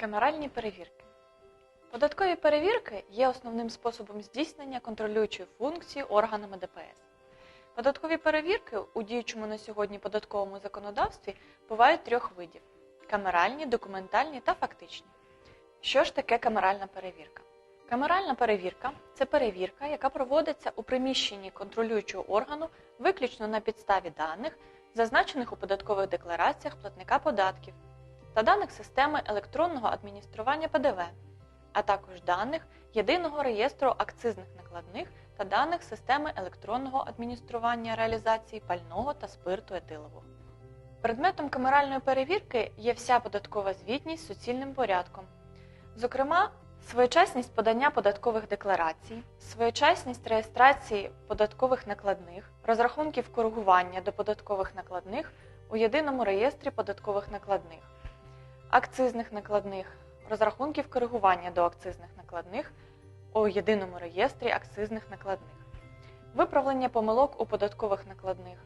Камеральні перевірки. Податкові перевірки є основним способом здійснення контролюючої функції органами ДПС. Податкові перевірки у діючому на сьогодні податковому законодавстві бувають трьох видів: камеральні, документальні та фактичні. Що ж таке камеральна перевірка? Камеральна перевірка це перевірка, яка проводиться у приміщенні контролюючого органу виключно на підставі даних, зазначених у податкових деклараціях платника податків та даних системи електронного адміністрування ПДВ, а також даних єдиного реєстру акцизних накладних та даних системи електронного адміністрування реалізації пального та спирту етилового. Предметом камеральної перевірки є вся податкова звітність з суцільним порядком. Зокрема, своєчасність подання податкових декларацій, своєчасність реєстрації податкових накладних, розрахунків коригування до податкових накладних у єдиному реєстрі податкових накладних, акцизних накладних, розрахунків коригування до акцизних накладних у єдиному реєстрі акцизних накладних, виправлення помилок у податкових накладних,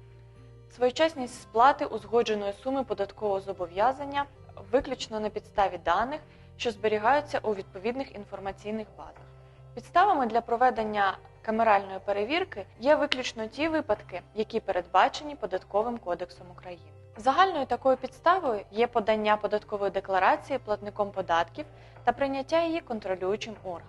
своєчасність сплати узгодженої суми податкового зобов'язання виключно на підставі даних, що зберігаються у відповідних інформаційних базах. Підставами для проведення камеральної перевірки є виключно ті випадки, які передбачені Податковим кодексом України. Загальною такою підставою є подання податкової декларації платником податків та прийняття її контролюючим органом.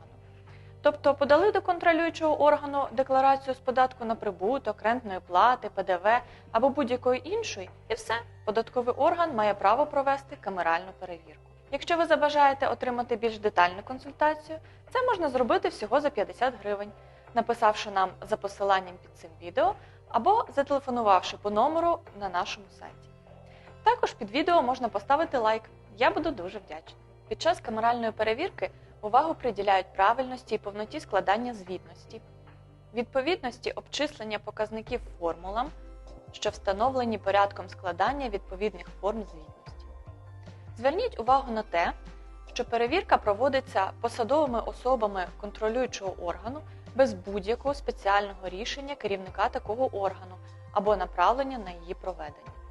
Тобто подали до контролюючого органу декларацію з податку на прибуток, рентної плати, ПДВ або будь-якої іншої, і все, податковий орган має право провести камеральну перевірку. Якщо ви забажаєте отримати більш детальну консультацію, це можна зробити всього за 50 гривень, написавши нам за посиланням під цим відео або зателефонувавши по номеру на нашому сайті. Також під відео можна поставити лайк. Я буду дуже вдячна. Під час камеральної перевірки увагу приділяють правильності і повноті складання звітності, відповідності обчислення показників формулам, що встановлені порядком складання відповідних форм звітності. Зверніть увагу на те, що перевірка проводиться посадовими особами контролюючого органу без будь-якого спеціального рішення керівника такого органу або направлення на її проведення.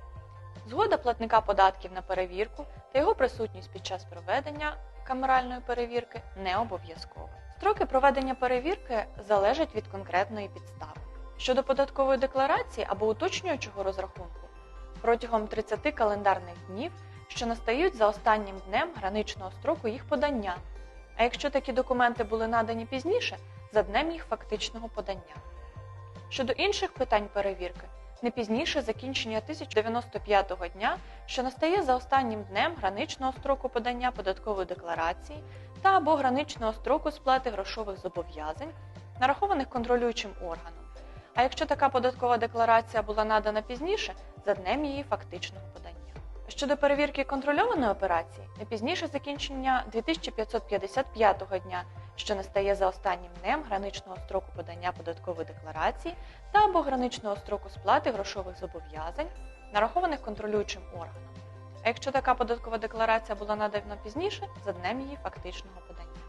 Згода платника податків на перевірку та його присутність під час проведення камеральної перевірки не обов'язкова. Строки проведення перевірки залежать від конкретної підстави. Щодо податкової декларації або уточнюючого розрахунку протягом 30 календарних днів, що настають за останнім днем граничного строку їх подання, а якщо такі документи були надані пізніше, за днем їх фактичного подання. Щодо інших питань перевірки, не пізніше закінчення 1095 дня, що настає за останнім днем граничного строку подання податкової декларації та або граничного строку сплати грошових зобов'язань, нарахованих контролюючим органом. А якщо така податкова декларація була надана пізніше, за днем її фактичного подання. Щодо перевірки контрольованої операції, не пізніше закінчення 2555 дня, що настає за останнім днем граничного строку подання податкової декларації та або граничного строку сплати грошових зобов'язань, нарахованих контролюючим органом. А якщо така податкова декларація була надана пізніше, за днем її фактичного подання.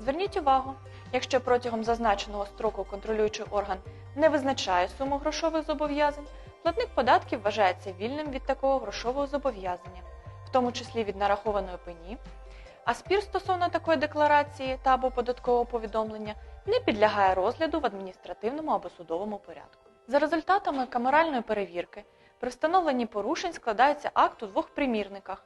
Зверніть увагу, якщо протягом зазначеного строку контролюючий орган не визначає суму грошових зобов'язань, платник податків вважається вільним від такого грошового зобов'язання, в тому числі від нарахованої пені, а спір стосовно такої декларації та або податкового повідомлення не підлягає розгляду в адміністративному або судовому порядку. За результатами камеральної перевірки при встановленні порушень складається акт у двох примірниках,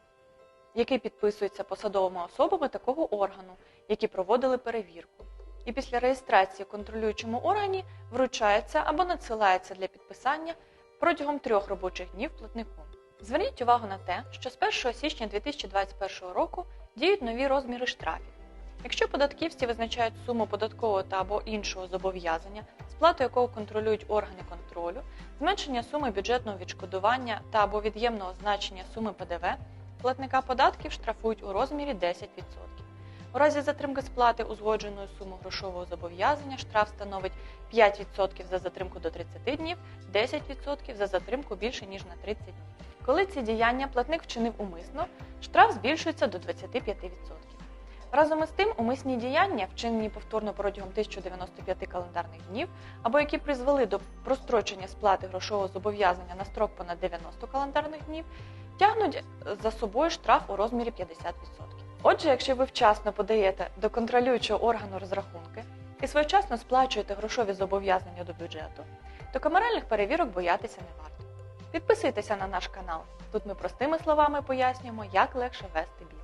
який підписується посадовими особами такого органу, які проводили перевірку. І після реєстрації контролюючому органі вручається або надсилається для підписання протягом трьох робочих днів платнику. Зверніть увагу на те, що з 1 січня 2021 року діють нові розміри штрафів. Якщо податківці визначають суму податкового та або іншого зобов'язання, сплату якого контролюють органи контролю, зменшення суми бюджетного відшкодування та або від'ємного значення суми ПДВ, платника податків штрафують у розмірі 10%. У разі затримки сплати узгодженої суми грошового зобов'язання штраф становить 5% за затримку до 30 днів, 10% за затримку більше ніж на 30 днів. Коли ці діяння платник вчинив умисно, штраф збільшується до 25%. Разом із тим, умисні діяння, вчинені повторно протягом 1095 календарних днів, або які призвели до прострочення сплати грошового зобов'язання на строк понад 90 календарних днів, тягнуть за собою штраф у розмірі 50%. Отже, якщо ви вчасно подаєте до контролюючого органу розрахунки і своєчасно сплачуєте грошові зобов'язання до бюджету, то камеральних перевірок боятися не варто. Підписуйтеся на наш канал. Тут ми простими словами пояснюємо, як легше вести бізнес.